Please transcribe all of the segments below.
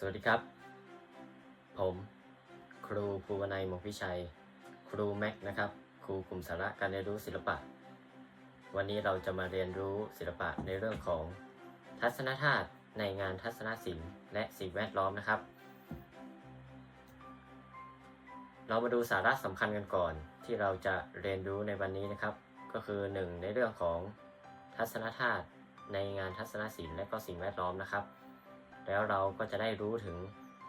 สวัสดีครับ ผม ครูภูวนัยมกพิชัย ครูแม็กนะครับ ครูกลุ่มสาระการเรียนรู้ศิลปะ วันนี้เราจะมาเรียนรู้ศิลปะในเรื่องของทัศนธาตุในงานทัศนศิลป์และสิ่งแวดล้อมนะครับ เรามาดูสาระสำคัญกันก่อนที่เราจะเรียนรู้ในวันนี้นะครับ ก็คือ 1 ในเรื่องของทัศนธาตุในงานทัศนศิลป์และก็สิ่งแวดล้อมนะครับ แล้วเราก็จะได้รู้ถึง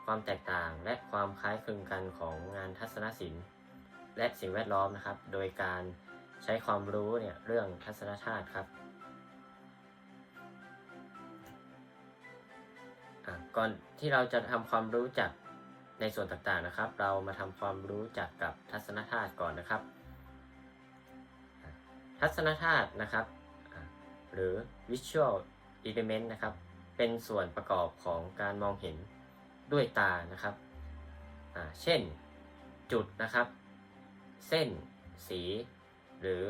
ความแตกต่างและความคล้ายคลึงกันของงานทัศนศิลป์ และสิ่งแวดล้อมนะครับ โดยการใช้ความรู้เนี่ยเรื่องทัศนธาตุครับก่อนที่เราจะทำความรู้จักในส่วนต่างๆนะครับ เรามาทำความรู้จักกับทัศนธาตุก่อนนะครับ ทัศนธาตุนะครับ หรือ visual element นะครับ เป็นส่วนประกอบของการมองเห็นด้วยตานะครับ เช่นจุดนะครับ เส้น สี หรือ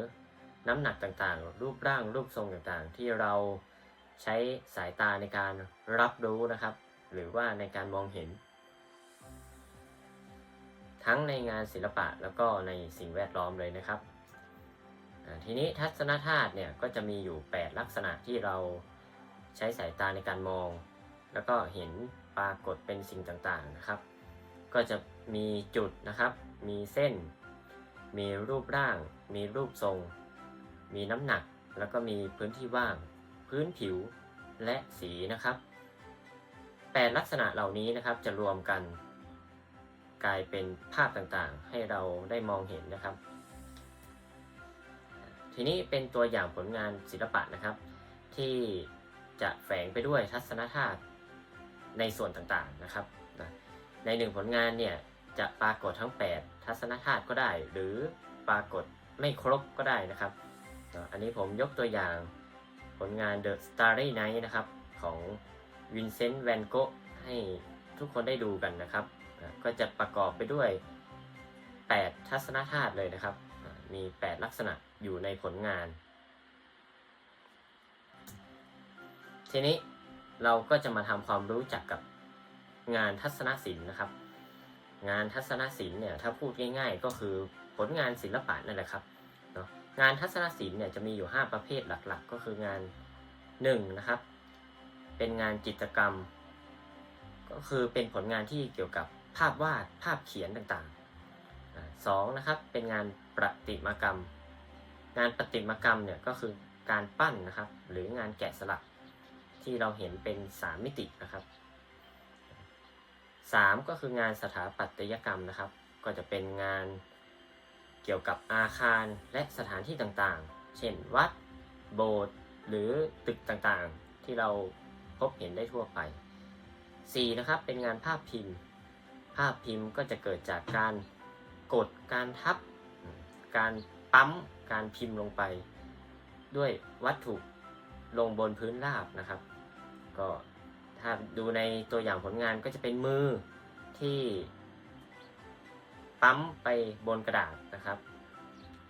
น้ำหนักต่างๆ รูปร่างรูปทรงต่างๆ ที่เราใช้สายตาในการรับรู้นะครับ หรือว่าในการมองเห็น ทั้งในงานศิลปะแล้วก็ในสิ่งแวดล้อมเลยนะครับ ทีนี้ทัศนธาตุเนี่ยก็จะมีอยู่ 8 ลักษณะที่เรา ใช้สายตาในการมอง แล้วก็เห็นปรากฏเป็นสิ่งต่างๆนะครับ ก็จะมีจุดนะครับ มีเส้น มีรูปร่าง มีรูปทรง มีน้ำหนัก แล้วก็มีพื้นที่ว่าง พื้นผิวและสีนะครับแปดลักษณะเหล่านี้นะครับจะรวมกัน กลายเป็นภาพต่างๆ ให้เราได้มองเห็นนะครับ ทีนี้เป็นตัวอย่างผลงานศิลปะนะครับที่ จะแฝงไปด้วยทัศนธาตุในส่วนต่างๆนะครับนะในหนึ่งผลงานเนี่ยจะปรากฏทั้ง 8 ทัศนธาตุก็ได้ หรือปรากฏไม่ครบก็ได้นะครับนะอันนี้ผมยกตัวอย่างผลงาน The Starry Night นะครับ ของวินเซนต์แวนโกให้ทุกคนได้ดูกันนะครับนะก็จะประกอบไปด้วย 8 ทัศนธาตุเลยนะครับอ่ามี 8 ลักษณะอยู่ในผลงาน ทีนี้เราก็จะมาทำความรู้จักกับงานทัศนศิลป์นะครับ งานทัศนศิลป์เนี่ยถ้าพูดง่าย ๆ ก็คือผลงานศิลปะนั่นแหละครับเนาะงานทัศนศิลป์เนี่ยจะมีอยู่ 5 ประเภทหลักๆ ก็คืองาน1นะครับ เป็นงานจิตรกรรม ก็คือเป็นผลงานที่เกี่ยวกับภาพวาดภาพเขียนต่างๆสองนะครับเป็นงานประติมากรรม งานประติมากรรมเนี่ยก็คือการปั้นนะครับ หรืองานแกะสลัก ที่เราเห็นเป็น3มิตินะครับ3ก็คืองานสถาปัตยกรรมนะครับ ก็จะเป็นงานเกี่ยวกับอาคารและสถานที่ต่างๆ เช่นวัด โบสถ์หรือตึกต่างๆ ที่เราพบเห็นได้ทั่วไป 4 นะครับ เป็นงานภาพพิมพ์ ภาพพิมพ์ก็จะเกิดจากการกด การทับ การปั๊ม การพิมพ์ลงไป ด้วยวัตถุลงบนพื้นราบนะครับ ก็ถ้าดูในตัวอย่างผลงานก็จะเป็นมือที่ปั๊มไปบนกระดาษนะครับ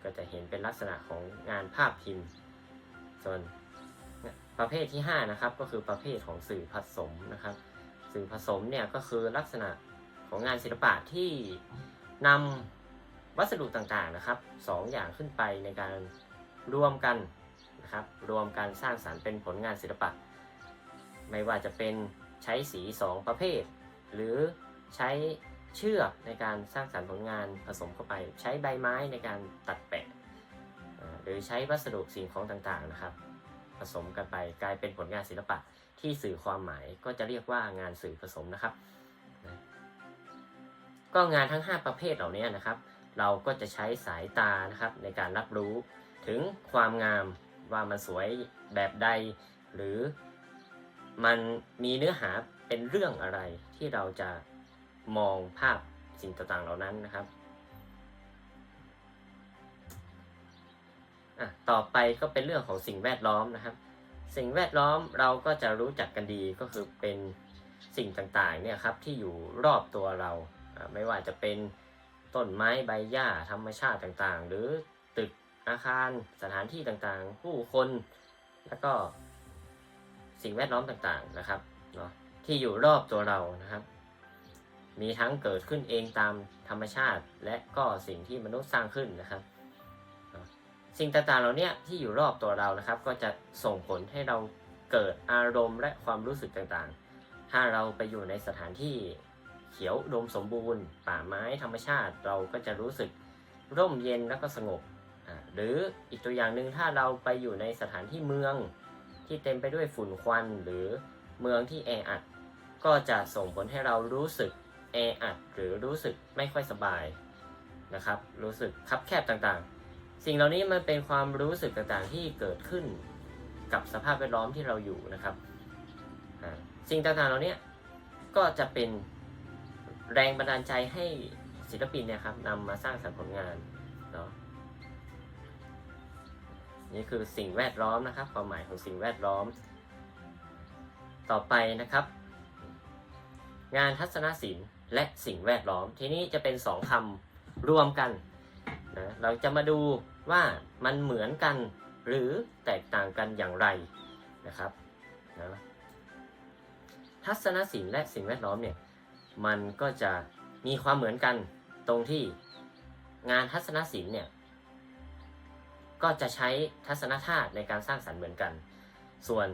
ก็จะเห็นเป็นลักษณะของงานภาพพิมพ์ ส่วนประเภทที่ 5 นะครับ ก็คือประเภทของสื่อผสมนะครับ สื่อผสมเนี่ยก็คือลักษณะของงานศิลปะที่นำวัสดุต่างๆนะครับสองอย่างขึ้นไปในการรวมกันนะครับ รวมการสร้างสารรค์เป็นผลงานศิลปะ ไม่ว่าจะเป็นใช้สี 2 ประเภท หรือใช้เชือกในการสร้างสรรค์ผลงานผสมเข้าไป ใช้ใบไม้ในการตัดแปะหรือใช้วัสดุสิ่งของต่างๆนะครับ ผสมกันไปกลายเป็นผลงานศิลปะที่สื่อความหมายก็จะเรียกว่างานสื่อผสมนะครับนะก็งานทั้ง 5 ประเภทเหล่านี้นะครับ เราก็จะใช้สายตานะครับในการรับรู้ถึงความงามว่ามันสวยแบบใด หรือ มันมีเนื้อหาเป็นเรื่องอะไรที่เราจะมองภาพสิ่งต่างๆเหล่านั้นนะครับอะต่อไปก็เป็นเรื่องของสิ่งแวดล้อมนะครับ สิ่งแวดล้อมเราก็จะรู้จักกันดีก็คือเป็นสิ่งต่างๆเนี่ยครับที่อยู่รอบตัวเรา ไม่ว่าจะเป็นต้นไม้ใบหญ้าธรรมชาติต่างๆ หรือตึกอาคารสถานที่ต่างๆ ผู้คนแล้วก็ สิ่งแวดล้อมต่างๆนะครับเนาะที่อยู่รอบตัวเรานะครับ มีทั้งเกิดขึ้นเองตามธรรมชาติ และก็สิ่งที่มนุษย์สร้างขึ้นนะครับ สิ่งต่างๆเหล่านี้ที่อยู่รอบตัวเรานะครับ ก็จะส่งผลให้เราเกิดอารมณ์และความรู้สึกต่างๆ ถ้าเราไปอยู่ในสถานที่เขียวดมสมบูรณ์ ป่าไม้ธรรมชาติ เราก็จะรู้สึกร่มเย็นแล้วก็สงบหรืออีกตัวอย่างหนึ่งถ้าเราไปอยู่ในสถานที่เมือง ที่เต็มไปด้วยฝุ่นควันหรือเมืองที่แออัด ก็จะส่งผลให้เรารู้สึกแออัดหรือรู้สึกไม่ค่อยสบายนะครับ รู้สึกคับแคบต่างๆ สิ่งเหล่านี้มันเป็นความรู้สึกต่างๆที่เกิดขึ้นกับสภาพแวดล้อมที่เราอยู่นะครับ สิ่งต่างๆเหล่านี้ก็จะเป็นแรงบันดาลใจให้ศิลปินเนี่ยครับนำมาสร้างสรรค์ผลงานเนาะ นี่คือสิ่งแวดล้อมนะครับ ความหมายของสิ่งแวดล้อม ต่อไปนะครับ งานทัศนศิลป์และสิ่งแวดล้อม ทีนี้จะเป็นสองคำรวมกันนะเราจะมาดูว่ามันเหมือนกันหรือแตกต่างกันอย่างไรนะครับนะทัศนศิลป์และสิ่งแวดล้อมเนี่ยมันก็จะมีความเหมือนกันตรงที่งานทัศนศิลป์เนี่ย ก็จะใช้ทัศนธาตุในการสร้างสรรค์เหมือนกัน ส่วน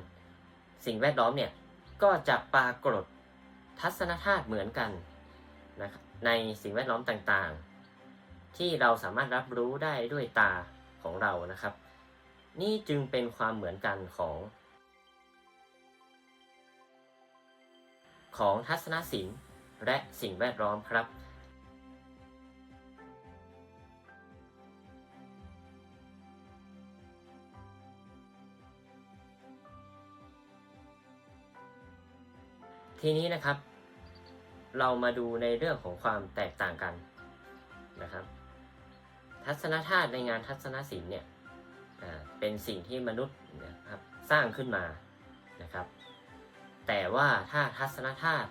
สิ่งแวดล้อมเนี่ยก็จะปรากฏทัศนธาตุเหมือนกันนะครับในสิ่งแวดล้อมต่างๆ ที่เราสามารถรับรู้ได้ด้วยตาของเรานะครับ นี่จึงเป็นความเหมือนกันของ ของทัศนศิลป์และสิ่งแวดล้อมครับ ทีนี้นะครับ เรามาดูในเรื่องของความแตกต่างกันนะครับ ทัศนธาตุในงานทัศนศิลป์เนี่ยเป็นสิ่งที่มนุษย์นะครับสร้างขึ้นมานะครับ แต่ว่าถ้าทัศนธาตุ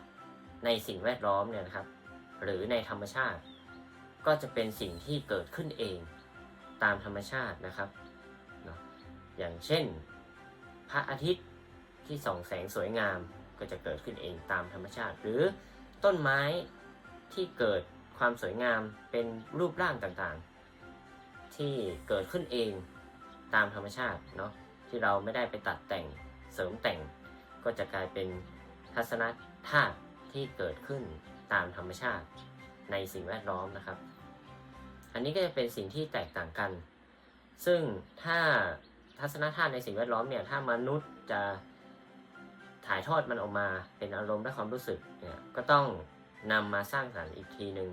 ในสิ่งแวดล้อมเนี่ยนะครับ หรือในธรรมชาติ ก็จะเป็นสิ่งที่เกิดขึ้นเองตามธรรมชาตินะครับเนาะอย่างเช่น พระอาทิตย์ที่ส่องแสงสวยงาม ก็จะเกิดขึ้นเองตามธรรมชาติ หรือต้นไม้ที่เกิดความสวยงามเป็นรูปร่างต่างๆ ที่เกิดขึ้นเองตามธรรมชาติเนาะที่เราไม่ได้ไปตัดแต่งเสริมแต่ง ก็จะกลายเป็นทัศนธาตุที่เกิดขึ้นตามธรรมชาติในสิ่งแวดล้อมนะครับ อันนี้ก็จะเป็นสิ่งที่แตกต่างกัน ซึ่งถ้าทัศนธาตุในสิ่งแวดล้อมเนี่ยถ้ามนุษย์จะ ถ่ายทอดมันออกมาเป็นอารมณ์และความรู้สึกเนี่ยก็ต้องนำมาสร้างสรรค์อีกทีหนึ่ง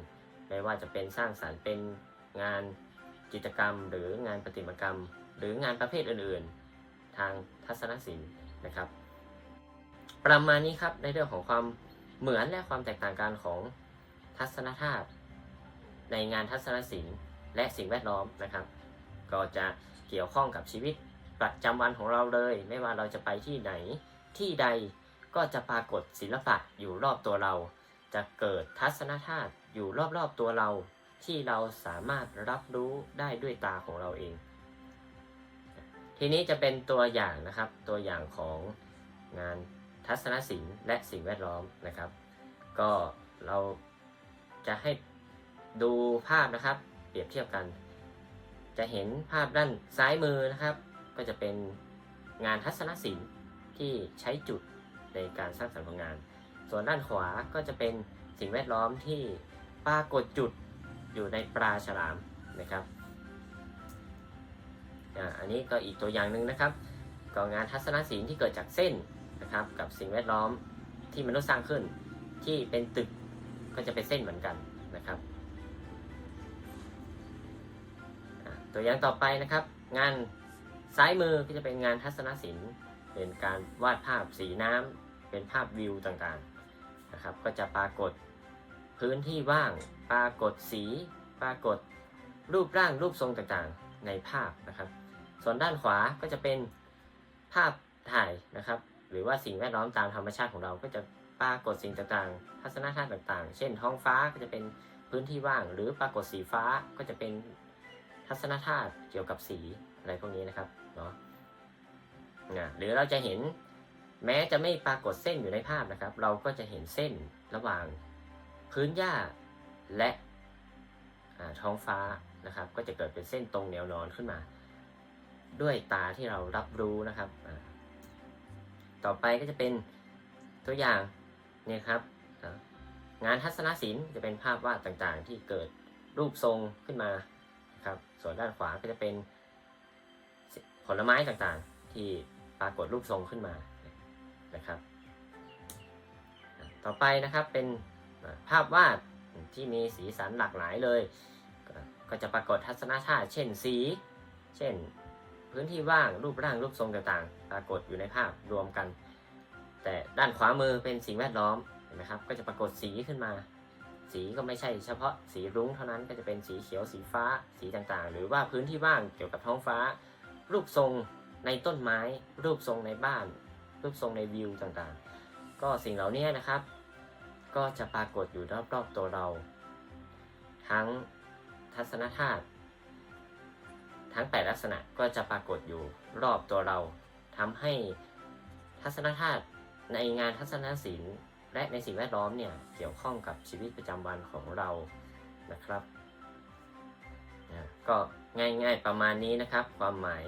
ไม่ว่าจะเป็นสร้างสรรค์เป็นงานจิตรกรรม หรืองานประติมากรรม หรืองานประเภทอื่นๆ ทางทัศนศิลป์นะครับ ประมาณนี้ครับในเรื่องของความเหมือนและความแตกต่างกันของทัศนธาตุในงานทัศนศิลป์และสิ่งแวดล้อมนะครับ ก็จะเกี่ยวข้องกับชีวิตประจำวันของเราเลย ไม่ว่าเราจะไปที่ไหน ที่ใดก็จะปรากฏศิลปะอยู่รอบตัวเรา จะเกิดทัศนธาตุอยู่รอบๆตัวเรา ที่เราสามารถรับรู้ได้ด้วยตาของเราเอง ทีนี้จะเป็นตัวอย่างนะครับตัวอย่างของงานทัศนศิลป์และสิ่งแวดล้อมนะครับ ก็เราจะให้ดูภาพนะครับ เปรียบเทียบกัน จะเห็นภาพด้านซ้ายมือนะครับ ก็จะเป็นงานทัศนศิลป์ ที่ใช้จุดในการสร้างสรรค์ผลงาน ส่วนด้านขวาก็จะเป็นสิ่งแวดล้อมที่ปรากฏจุดอยู่ในปลาฉลามนะครับอันนี้ก็อีกตัวอย่างหนึ่งนะครับก็งานทัศนศิลป์ที่เกิดจากเส้นนะครับ กับสิ่งแวดล้อมที่มนุษย์สร้างขึ้น ที่เป็นตึกก็จะเป็นเส้นเหมือนกันนะครับ ตัวอย่างต่อไปนะครับ งานซ้ายมือก็จะเป็นงานทัศนศิลป์ เป็นการวาดภาพสีน้ำเป็นภาพวิวต่างๆนะครับ ก็จะปรากฏพื้นที่ว่าง ปรากฏสี ปรากฏรูปร่างรูปทรงต่างๆ ในภาพนะครับ ส่วนด้านขวาก็จะเป็นภาพถ่ายนะครับ หรือว่าสิ่งแวดล้อมตามธรรมชาติของเราก็จะปรากฏสิ่งต่างๆ ทัศนธาตุต่างๆ เช่นท้องฟ้าก็จะเป็นพื้นที่ว่าง หรือปรากฏสีฟ้าก็จะเป็นทัศนธาตุเกี่ยวกับสีอะไรพวกนี้นะครับเนาะ นะหรือเราจะเห็นแม้จะไม่ปรากฏเส้นอยู่ในภาพนะครับ เราก็จะเห็นเส้นระหว่างพื้นหญ้าและท้องฟ้านะครับ ก็จะเกิดเป็นเส้นตรงแนวนอนขึ้นมา ด้วยตาที่เรารับรู้นะครับ ต่อไปก็จะเป็นตัวอย่างเนี่ยครับงานทัศนศิลป์จะเป็นภาพวาดต่างๆ ที่เกิดรูปทรงขึ้นมานะครับ ส่วนด้านขวาก็จะเป็นผลไม้ต่างๆที่ ปรากฏรูปทรงขึ้นมานะครับ ต่อไปนะครับเป็นภาพวาดที่มีสีสันหลากหลายเลย ก็จะปรากฏทัศนชาติ เช่นสี เช่น พื้นที่ว่างรูปร่างรูปทรงต่างๆ ปรากฏอยู่ในภาพรวมกัน แต่ด้านขวามือเป็นสิ่งแวดล้อมเห็นไหมครับก็จะปรากฏสีขึ้นมา สีก็ไม่ใช่เฉพาะสีรุ้งเท่านั้นก็จะเป็นสีเขียวสีฟ้าสีต่างๆ หรือว่าพื้นที่ว่างเกี่ยวกับท้องฟ้า รูปทรง ในต้นไม้รูปทรงในบ้าน รูปทรงในวิวต่างๆ ก็สิ่งเหล่านี้นะครับ ก็จะปรากฏอยู่รอบๆตัวเรา ทั้งทัศนธาตุทั้งแปดลักษณะก็จะปรากฏอยู่รอบตัวเราทำให้ทัศนธาตุในงานทัศนศิลป์ และในสิ่งแวดล้อมเนี่ยเกี่ยวข้องกับชีวิตประจำวันของเรานะครับก็ง่ายๆประมาณนี้นะครับ ความหมาย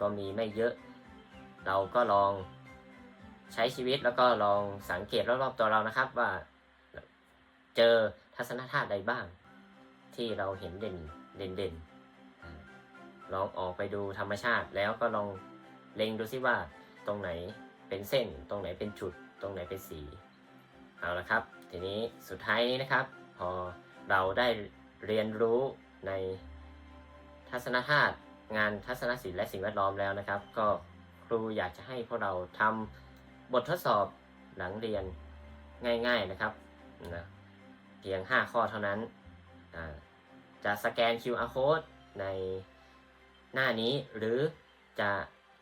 ก็มีไม่เยอะ เราก็ลองใช้ชีวิตแล้วก็ลองสังเกตรอบๆตัวเรานะครับว่า เจอทัศนธาตุใดบ้าง ที่เราเห็นเด่นเด่นเด่นๆลองออกไปดูธรรมชาติแล้วก็ลองเล็งดูซิว่าตรงไหนเป็นเส้น ตรงไหนเป็นจุด ตรงไหนเป็นสี เอาละครับ ทีนี้สุดท้ายนี้นะครับ พอเราได้เรียนรู้ในทัศนธาตุ งานทัศนศิลป์และสิ่งแวดล้อมแล้วนะครับ ก็ครูอยากจะให้พวกเราทำบททดสอบหลังเรียนง่ายๆนะครับนะเพียง 5 ข้อเท่านั้น จะสแกน QR code ในหน้านี้หรือจะ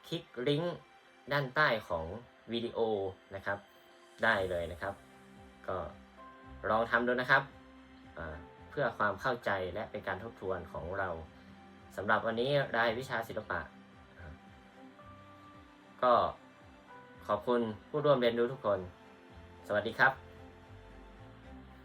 คลิกลิงก์ด้านใต้ของวิดีโอนะครับ ได้เลยนะครับ ก็ลองทำดูนะครับ เพื่อความเข้าใจและเป็นการทบทวนของเรา สำหรับวันนี้รายวิชาศิลปะ ก็ขอบคุณผู้ร่วมเรียนรู้ทุกคน สวัสดีครับ